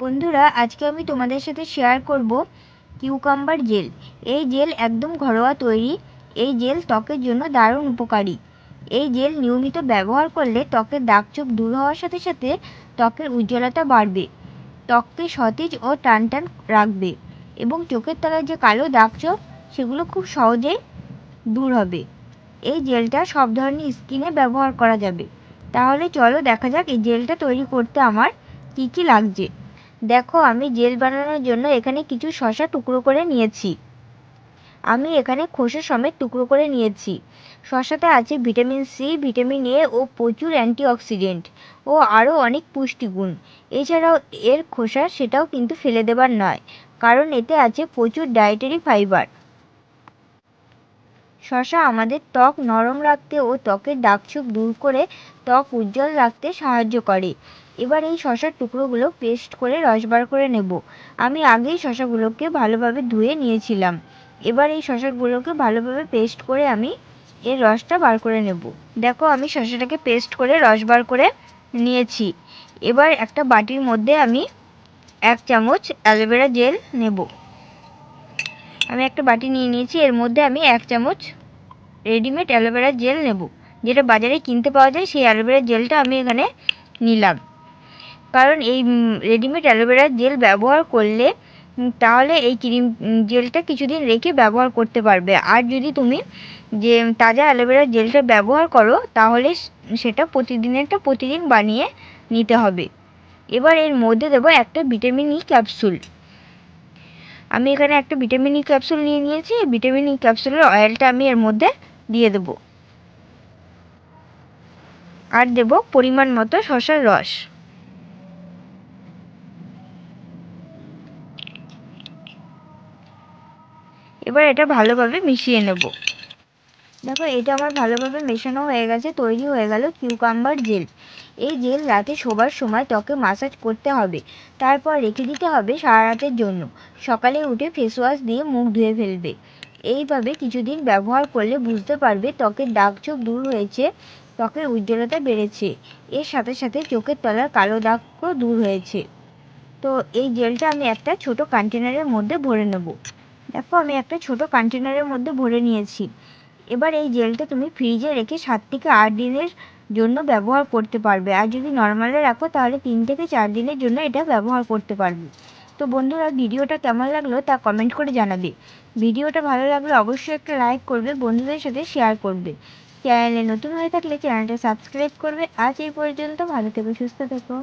বন্ধুরা, আজকে আমি তোমাদের সাথে শেয়ার করব কিউকাম্বার জেল এই জেল একদম ঘরোয়া তৈরি। এই জেল ত্বকের জন্য দারুণ উপকারী। এই জেল নিয়মিত ব্যবহার করলে ত্বকের দাগছোপ দূর হওয়ার সাথে সাথে ত্বকের উজ্জ্বলতা বাড়বে, ত্বককে সতেজ ও টান টান রাখবে এবং চোখের তলায় যে কালো দাগছোপ সেগুলো খুব সহজেই দূর হবে। এই জেলটা সব ধরনের স্কিনে ব্যবহার করা যাবে। তাহলে চলো দেখা যাক এই জেলটা তৈরি করতে আমার কী কী লাগছে। দেখো, আমি জেল বানানোর জন্য এখানে কিছু শশা টুকরো করে নিয়েছি। আমি এখানে খোসা সমেত টুকরো করে নিয়েছি। শশাতে আছে ভিটামিন সি, ভিটামিন এ ও প্রচুর অ্যান্টিঅক্সিডেন্ট ও আরও অনেক পুষ্টিগুণ। এছাড়াও এর খোসা সেটাও কিন্তু ফেলে দেবার নয়, কারণ এতে আছে প্রচুর ডায়েটারি ফাইবার শশা আমাদের ত্বক নরম রাখতে ও ত্বকের দাগছোপ দূর করে ত্বক উজ্জ্বল রাখতে সাহায্য করে। এবার এই শশার টুকরোগুলো পেস্ট করে রস বার করে নেব। আমি আগেই শশাগুলোকে ভালোভাবে ধুয়ে নিয়েছিলাম। এবার এই শশাগুলোকে ভালোভাবে পেস্ট করে আমি এর রসটা বার করে নেব। দেখো আমি শশাটাকে পেস্ট করে রস বার করে নিয়েছি। এবার একটা বাটির মধ্যে আমি এক চামচ অ্যালোভেরা জেল নেব। আমি একটা বাটি নিয়ে নিয়েছি, এর মধ্যে আমি এক চামচ রেডিমেড অ্যালোভেরা জেল নেব। যেটা বাজারে কিনতে পাওয়া যায়, সেই অ্যালোভেরা জেলটা আমি এখানে নিলাম। কারণ এই রেডিমেড অ্যালোভেরা জেল ব্যবহার করলে তাহলে এই ক্রিম জেলটা কিছুদিন রেখে ব্যবহার করতে পারবে। আর যদি তুমি যে তাজা অ্যালোভেরা জেলটা ব্যবহার করো, তাহলে সেটা প্রতিদিনেরটা প্রতিদিন বানিয়ে নিতে হবে। এবার এর মধ্যে দেবো একটা ভিটামিন ই ক্যাপসুল আমি এখানে একটা ভিটামিন ই ক্যাপসুল নিয়ে নিয়েছি। ভিটামিন ই ক্যাপসুলের অয়েলটা আমি এর মধ্যে দিয়ে দেব। আর দেব পরিমাণ মতো শশার রস। এবার এটা ভালোভাবে মিশিয়ে নেব। দেখো, এটা আমার ভালোভাবে মেশানো হয়ে গেছে, তৈরি হয়ে গেল কিউকাম্বার জেল এই জেল রাতে শোবার সময় ত্বকে মাসাজ করতে হবে, তারপর রেখে দিতে হবে সারা রাতের জন্য। সকালে উঠে ফেস ওয়াশ দিয়ে মুখ ধুয়ে ফেলবে। এইভাবে কিছুদিন ব্যবহার করলে বুঝতে পারবে ত্বকের দাগ ছোপ দূর হয়েছে, ত্বকের উজ্জ্বলতা বেড়েছে। এর সাথে সাথে চোখের তলার কালো দাগও দূর হয়েছে। তো এই জেলটা আমি একটা ছোট কন্টেনারের মধ্যে ভরে নেব। দেখো, আমি একটা ছোট কন্টেনারের মধ্যে ভরে নিয়েছি। এবার এই জেলটা তুমি ফ্রিজে রেখে সাত থেকে আট দিনের জন্য ব্যবহার করতে পারবে। আর যদি নর্মালে রাখো, তাহলে তিন থেকে চার দিনের জন্য এটা ব্যবহার করতে পারবে। তো বন্ধুরা, ভিডিওটা কেমন লাগল তা কমেন্ট করে জানাবে। ভিডিওটা ভালো লাগলে অবশ্যই একটা লাইক করবে, বন্ধুদের সাথে শেয়ার করবে। চ্যানেলে নতুন হয়ে থাকলে চ্যানেলটা সাবস্ক্রাইব করবে। আজ এই পর্যন্ত ভালো থেকো, সুস্থ থেকো।